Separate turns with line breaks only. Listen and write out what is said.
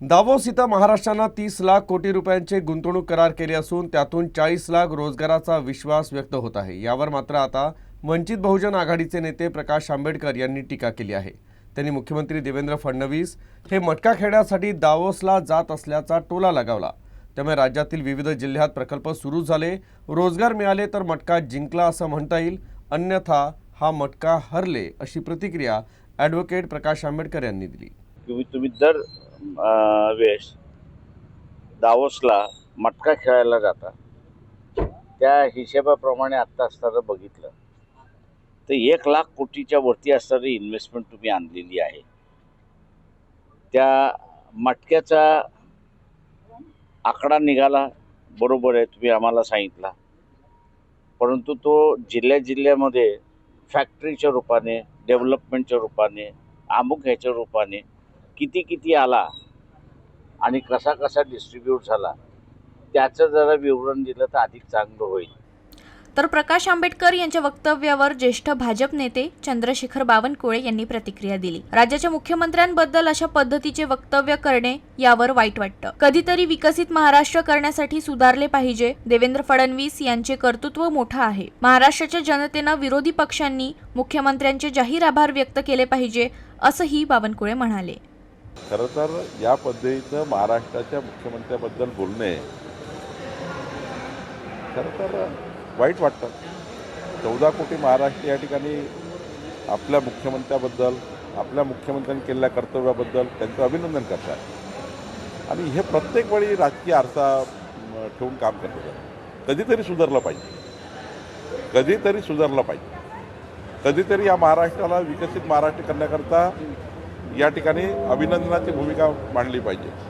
Davos इथं महाराष्ट्रानं तीस लाख कोटी रुपयांचे गुंतवणूक करार केले असून त्यातून चाळीस लाख रोजगाराचा विश्वास व्यक्त होत आहे. यावर मात्र आता वंचित बहुजन आघाडीचे नेते प्रकाश आंबेडकर यांनी टीका केली आहे. त्यांनी मुख्यमंत्री देवेंद्र फडणवीस हे मटका खेळण्यासाठी दावोसला जात असल्याचा टोला लगावला. त्यामुळे राज्यातील विविध जिल्ह्यात प्रकल्प सुरू झाले. रोजगार मिळाले तर मटका जिंकला असं म्हणता येईल. अन्यथा हा मटका हरले अशी प्रतिक्रिया ॲडव्होकेट प्रकाश आंबेडकर यांनी दिली.
तुम्ही तुम्ही दर वेळेस दावोसला मटका खेळायला जाता. त्या हिशेबाप्रमाणे आत्ता असताना बघितलं. तर एक लाख कोटीच्या वरती असणारी इन्व्हेस्टमेंट तुम्ही आणलेली आहे. त्या मटक्याचा आकडा निघाला. बरोबर आहे तुम्ही आम्हाला सांगितला. परंतु तो जिल्ह्या जिल्ह्यामध्ये फॅक्टरीच्या रूपाने डेव्हलपमेंटच्या रूपाने अमुक ह्याच्या रूपाने किती किती आला आणि कसा कसा डिस्ट्रीब्यूट झाला त्याचं जरा विवरण दिलं तर अधिक चांगलं होईल.
तर प्रकाश आंबेडकर यांच्या वक्तव्यावर ज्येष्ठ भाजप नेते चंद्रशेखर बावनकुळे यांनी प्रतिक्रिया दिली. राज्याच्या मुख्यमंत्र्यांबद्दल अशा पद्धतीचे वक्तव्य करणे यावर वाईट वाटतं. कधीतरी विकसित महाराष्ट्र करण्यासाठी सुधारले पाहिजे देवेंद्र फडणवीस यांचे कर्तृत्व मोठं आहे. महाराष्ट्राच्या जनतेनं विरोधी पक्षांनी मुख्यमंत्र्यांचे जाहीर आभार व्यक्त केले पाहिजे असंही बावनकुळे म्हणाले.
खरं तर या पद्धतीनं महाराष्ट्राच्या मुख्यमंत्र्याबद्दल बोलणे खरं तर वाईट वाटतं. चौदा कोटी महाराष्ट्र या ठिकाणी आपल्या मुख्यमंत्र्याबद्दल आपल्या मुख्यमंत्र्यांनी केलेल्या कर्तव्याबद्दल त्यांचं अभिनंदन करतात. आणि हे प्रत्येक वेळी राजकीय आरसा ठेवून काम करतात. कधीतरी सुधारलं पाहिजे. कधीतरी सुधारलं पाहिजे. कधीतरी या महाराष्ट्राला विकसित महाराष्ट्र करण्याकरता या ठिकाणी अभिनंदनाची भूमिका मांडली पाहिजे.